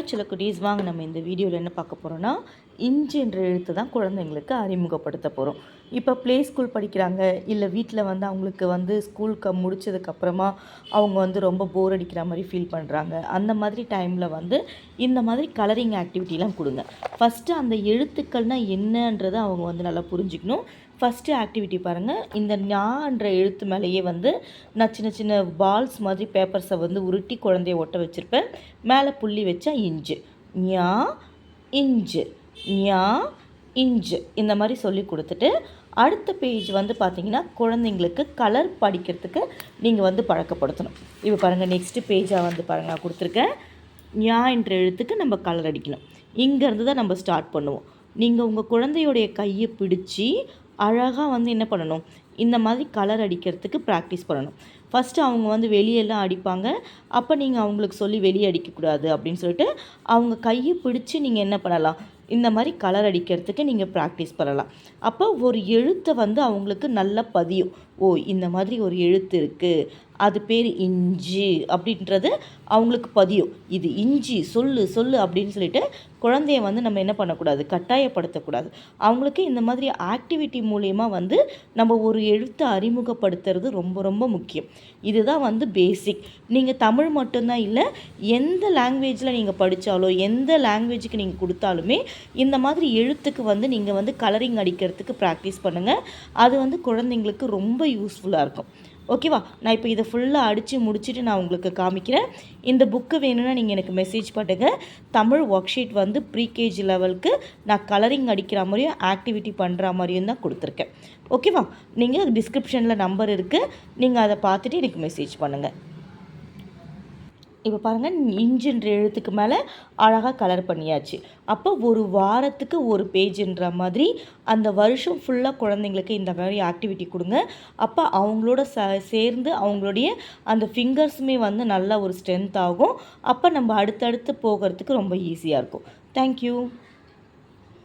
Hello சில குட்டீஸ் வாங்க நம்ம இந்த வீடியோவில் என்ன பார்க்க போகிறோன்னா இஞ்சி என்ற எழுத்து தான் குழந்தைங்களுக்கு அறிமுகப்படுத்த போகிறோம் இப்போ ப்ளே ஸ்கூல் படிக்கிறாங்க இல்லை வீட்டில் வந்து அவங்களுக்கு வந்து ஸ்கூலுக்கு முடிச்சதுக்கப்புறமா அவங்க வந்து ரொம்ப போர் அடிக்கிற மாதிரி ஃபீல் பண்ணுறாங்க அந்த மாதிரி டைமில் வந்து இந்த மாதிரி கலரிங் ஆக்டிவிட்டிலாம் கொடுங்க. ஃபஸ்ட்டு அந்த எழுத்துக்கள்னால் என்னன்றதை அவங்க வந்து நல்லா புரிஞ்சுக்கணும். ஃபஸ்ட்டு ஆக்டிவிட்டி பாருங்கள் இந்த ஞான்ற எழுத்து மேலேயே வந்து நான் சின்ன சின்ன பால்ஸ் மாதிரி பேப்பர்ஸை வந்து உருட்டி குழந்தைய ஒட்ட வச்சுருப்பேன். மேலே புள்ளி வச்சா இஞ்சு. ஞா இஞ்சு. ஞா இஞ்சு. இந்த மாதிரி சொல்லி கொடுத்துட்டு அடுத்த பேஜ் வந்து பார்த்தீங்கன்னா குழந்தைங்களுக்கு கலர் படிக்கிறதுக்கு நீங்கள் வந்து பழக்கப்படுத்தணும். இப்போ பாருங்கள் நெக்ஸ்ட்டு பேஜாக வந்து பாருங்கள் நான் கொடுத்துருக்கேன். ஞா என்ற எழுத்துக்கு நம்ம கலர் அடிக்கணும். இங்கேருந்து தான் நம்ம ஸ்டார்ட் பண்ணுவோம். நீங்கள் உங்கள் குழந்தையுடைய கையை பிடிச்சி அழகாக வந்து என்ன பண்ணணும்? இந்த மாதிரி கலர் அடிக்கிறதுக்கு ப்ராக்டிஸ் பண்ணணும். ஃபஸ்ட்டு அவங்க வந்து வெளியெல்லாம் அடிப்பாங்க. அப்போ நீங்கள் அவங்களுக்கு சொல்லி வெளியே அடிக்கக்கூடாது அப்படின்னு சொல்லிட்டு அவங்க கையை பிடிச்சி நீங்கள் என்ன பண்ணலாம்? இந்த மாதிரி கலர் அடிக்கிறதுக்கு நீங்கள் ப்ராக்டிஸ் பண்ணலாம். அப்போ ஒரு எழுத்தை வந்து அவங்களுக்கு நல்லா பதியும். ஓ இந்த மாதிரி ஒரு எழுத்து இருக்குது அது பேர் இஞ்சி அப்படின்றது அவங்களுக்கு பதியும். இது இஞ்சி சொல்லு சொல்லு அப்படின்னு சொல்லிட்டு குழந்தைய வந்து நம்ம என்ன பண்ணக்கூடாது? கட்டாயப்படுத்தக்கூடாது. அவங்களுக்கு இந்த மாதிரி ஆக்டிவிட்டி மூலயமா வந்து நம்ம ஒரு எழுத்தை அறிமுகப்படுத்துறது ரொம்ப ரொம்ப முக்கியம். இதுதான் வந்து பேசிக் நீங்கள் தமிழ் மட்டும்தான் இல்லை எந்த லாங்குவேஜில் நீங்கள் படித்தாலோ எந்த லாங்குவேஜுக்கு நீங்கள் கொடுத்தாலுமே இந்த மாதிரி எழுத்துக்கு வந்து நீங்கள் வந்து கலரிங் அடிக்கிறதுக்கு ப்ராக்டிஸ் பண்ணுங்கள் அது வந்து குழந்தைங்களுக்கு ரொம்ப யூஸ்ஃபுல்லாக இருக்கும். ஓகேவா நான் இப்போ இதை ஃபுல்லாக அடித்து முடிச்சுட்டு நான் உங்களுக்கு காமிக்கிறேன். இந்த புக்கு வேணும்னா நீங்கள் எனக்கு மெசேஜ் பண்ணுங்கள் தமிழ் ஒர்க் ஷீட் வந்து ப்ரீகேஜி லெவலுக்கு நான் கலரிங் அடிக்கிற மாதிரியும் ஆக்டிவிட்டி பண்ணுற மாதிரியும் தான் கொடுத்துருக்கேன். ஓகேவா நீங்கள் டிஸ்கிரிப்ஷனில் நம்பர் இருக்குது நீங்கள் அதை பார்த்துட்டு எனக்கு மெசேஜ் பண்ணுங்கள் இப்போ பாருங்கள் இன்ஜின்ற எழுத்துக்கு மேலே அழகாக கலர் பண்ணியாச்சு. அப்போ ஒரு வாரத்துக்கு ஒரு பேஜுன்ற மாதிரி அந்த வருஷம் ஃபுல்லாக குழந்தைங்களுக்கு இந்த மாதிரி ஆக்டிவிட்டி கொடுங்க. அப்போ அவங்களோட ச சேர்ந்து அவங்களுடைய அந்த ஃபிங்கர்ஸுமே வந்து நல்ல ஒரு ஸ்ட்ரென்த் ஆகும். அப்போ நம்ம அடுத்தடுத்து போகிறதுக்கு ரொம்ப ஈஸியாக இருக்கும். தேங்க்யூ